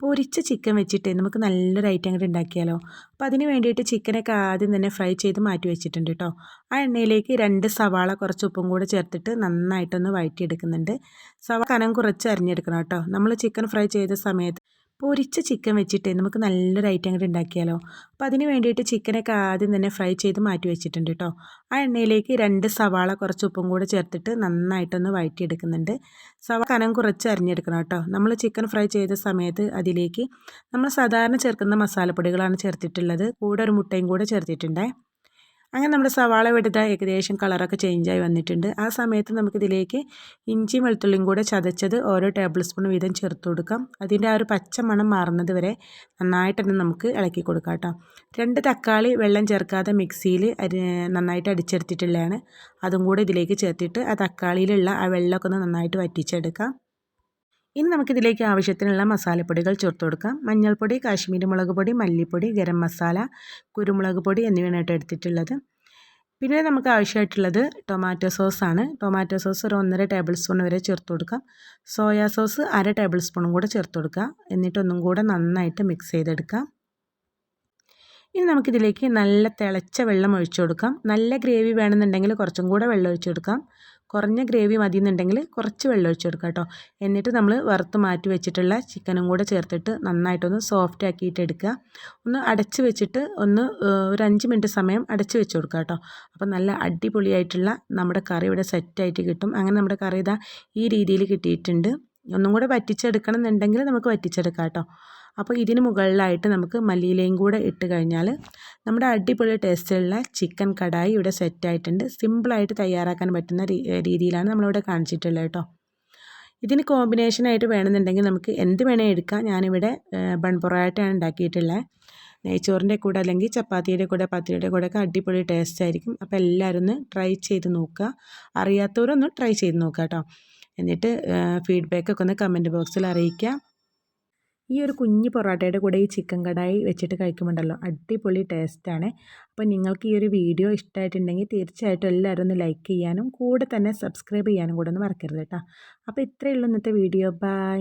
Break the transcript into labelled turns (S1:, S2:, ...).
S1: പൊരിച്ച ചിക്കൻ വെച്ചിട്ട് നമുക്ക് നല്ലൊരു ഐറ്റം കൂടി ഉണ്ടാക്കിയാലോ. അപ്പോൾ അതിന് വേണ്ടിയിട്ട് ചിക്കനൊക്കെ ആദ്യം തന്നെ ഫ്രൈ ചെയ്ത് മാറ്റി വെച്ചിട്ടുണ്ട് കേട്ടോ ആ എണ്ണയിലേക്ക് രണ്ട് സവാള കുറച്ച് ഉപ്പും കൂടെ ചേർത്തിട്ട് നന്നായിട്ടൊന്ന് വഴറ്റിയെടുക്കുന്നുണ്ട്. സവാള കനം കുറച്ച് അരിഞ്ഞെടുക്കണം കേട്ടോ നമ്മൾ ചിക്കൻ ഫ്രൈ ചെയ്ത സമയത്ത് പൊരിച്ച ചിക്കൻ വെച്ചിട്ട് നമുക്ക് നല്ലൊരു ഐറ്റം കൂടി ഉണ്ടാക്കിയാലോ. അപ്പോൾ അതിന് വേണ്ടിയിട്ട് ചിക്കനൊക്കെ ആദ്യം തന്നെ ഫ്രൈ ചെയ്ത് മാറ്റി വെച്ചിട്ടുണ്ട് കേട്ടോ ആ എണ്ണയിലേക്ക് രണ്ട് സവാള കുറച്ച് ഉപ്പും കൂടെ ചേർത്തിട്ട് നന്നായിട്ടൊന്ന് വഴറ്റിയെടുക്കുന്നുണ്ട്. സവാള കനം കുറച്ച് അരിഞ്ഞെടുക്കണം കേട്ടോ നമ്മൾ ചിക്കൻ ഫ്രൈ ചെയ്ത സമയത്ത് അതിലേക്ക് നമ്മൾ സാധാരണ ചേർക്കുന്ന മസാലപ്പൊടികളാണ് ചേർത്തിട്ടുള്ളത്. കൂടെ ഒരു മുട്ടയും കൂടെ ചേർത്തിട്ടുണ്ടേ. അങ്ങനെ നമ്മുടെ സവാള വെടുത്ത ഏകദേശം കളറൊക്കെ ചേഞ്ചായി വന്നിട്ടുണ്ട്. ആ സമയത്ത് നമുക്കിതിലേക്ക് ഇഞ്ചി വെളുത്തുള്ളിയും കൂടെ ചതച്ചത് ഓരോ ടേബിൾ സ്പൂൺ വീതം ചേർത്ത് കൊടുക്കാം. അതിന്റെ ആ ഒരു പച്ച മണം മാറുന്നത് വരെ നന്നായിട്ട് തന്നെ നമുക്ക് ഇളക്കി കൊടുക്കാം കേട്ടോ. രണ്ട് തക്കാളി വെള്ളം ചേർക്കാതെ മിക്സിയിൽ നന്നായിട്ട് അടിച്ചെടുത്തിട്ടുള്ളതാണ്. അതും കൂടെ ഇതിലേക്ക് ചേർത്തിട്ട് ആ തക്കാളിയിലുള്ള ആ വെള്ളമൊക്കെ ഒന്ന് നന്നായിട്ട് വറ്റിച്ചെടുക്കാം. ഇനി നമുക്കിതിലേക്ക് ആവശ്യത്തിനുള്ള മസാലപ്പൊടികൾ ചേർത്ത് കൊടുക്കാം. മഞ്ഞൾപ്പൊടി കാശ്മീരി മുളക് പൊടി മല്ലിപ്പൊടി ഗരം മസാല കുരുമുളക് പൊടി എന്നിവയാണ് എടുത്തിട്ടുള്ളത്. പിന്നെ നമുക്ക് ആവശ്യമായിട്ടുള്ളത് ടൊമാറ്റോ സോസാണ് ടൊമാറ്റോ സോസ് ഒരു ഒന്നര ടേബിൾ സ്പൂൺ വരെ ചേർത്ത് കൊടുക്കാം. സോയാ സോസ് അര ടേബിൾ സ്പൂണും കൂടെ ചേർത്ത് കൊടുക്കുക. എന്നിട്ടൊന്നും കൂടെ നന്നായിട്ട് മിക്സ് ചെയ്തെടുക്കാം. ഇനി നമുക്കിതിലേക്ക് നല്ല തിളച്ച വെള്ളം ഒഴിച്ചു കൊടുക്കാം. നല്ല ഗ്രേവി വേണമെന്നുണ്ടെങ്കിൽ കുറച്ചും കൂടെ വെള്ളം ഒഴിച്ചു കൊടുക്കാം. കുറഞ്ഞ ഗ്രേവി മതി എന്നുണ്ടെങ്കിൽ കുറച്ച് വെള്ളം ഒഴിച്ചു കൊടുക്കുക കേട്ടോ. എന്നിട്ട് നമ്മൾ വറുത്ത് മാറ്റി വെച്ചിട്ടുള്ള ചിക്കനും കൂടെ ചേർത്തിട്ട് നന്നായിട്ടൊന്ന് സോഫ്റ്റ് ആക്കിയിട്ട് എടുക്കുക. ഒന്ന് അടച്ച് വെച്ചിട്ട് ഒന്ന് ഒരു അഞ്ച് മിനിറ്റ് സമയം അടച്ച് വെച്ച് കൊടുക്കുക കേട്ടോ. അപ്പോൾ നല്ല അടിപൊളിയായിട്ടുള്ള നമ്മുടെ കറി ഇവിടെ സെറ്റായിട്ട് കിട്ടും. അങ്ങനെ നമ്മുടെ കറി ഇതാ ഈ രീതിയിൽ കിട്ടിയിട്ടുണ്ട്. ഒന്നും കൂടെ വറ്റിച്ചെടുക്കണം എന്നുണ്ടെങ്കിൽ നമുക്ക് വറ്റിച്ചെടുക്കാം കേട്ടോ. അപ്പോൾ ഇതിന് മുകളിലായിട്ട് നമുക്ക് മല്ലിയിലയും കൂടെ ഇട്ട് കഴിഞ്ഞാൽ നമ്മുടെ അടിപൊളി ടേസ്റ്റുള്ള ചിക്കൻ കടായി ഇവിടെ സെറ്റായിട്ടുണ്ട് സിമ്പിളായിട്ട് തയ്യാറാക്കാൻ പറ്റുന്ന രീതിയിലാണ് നമ്മളിവിടെ കാണിച്ചിട്ടുള്ളത് കേട്ടോ. ഇതിന് കോമ്പിനേഷനായിട്ട് വേണമെന്നുണ്ടെങ്കിൽ നമുക്ക് എന്ത് വേണേൽ എടുക്കാം. ഞാനിവിടെ ബൺ പൊറോട്ടയാണ് ഉണ്ടാക്കിയിട്ടുള്ളത്. നെയ്ച്ചോറിന്റെ കൂടെ അല്ലെങ്കിൽ ചപ്പാത്തിയുടെ കൂടെ പത്തിരിയുടെ കൂടെ ഒക്കെ അടിപൊളി ടേസ്റ്റ് ആയിരിക്കും. അപ്പോൾ എല്ലാവരും ഒന്ന് ട്രൈ ചെയ്ത് നോക്കുക. അറിയാത്തവരൊന്ന് ട്രൈ ചെയ്ത് നോക്കുക കേട്ടോ. എന്നിട്ട് ഫീഡ്ബാക്കൊക്കെ ഒന്ന് കമന്റ് ബോക്സിൽ അറിയിക്കുക. ഈ ഒരു കുഞ്ഞ് പൊറോട്ടയുടെ കൂടെ ഈ ചിക്കൻ കടായി വെച്ചിട്ട് കഴിക്കുമ്പോണ്ടല്ലോ അടിപൊളി ടേസ്റ്റാണ് അപ്പോൾ നിങ്ങൾക്ക് ഈ ഒരു വീഡിയോ ഇഷ്ടമായിട്ടുണ്ടെങ്കിൽ തീർച്ചയായിട്ടും എല്ലാവരും ഒന്ന് ലൈക്ക് ചെയ്യാനും കൂടെ തന്നെ സബ്സ്ക്രൈബ് ചെയ്യാനും കൂടെ ഒന്ന് മറക്കരുത് കേട്ടോ. അപ്പോൾ ഇത്രയേ ഉള്ളൂ ഇന്നത്തെ വീഡിയോ ബൈ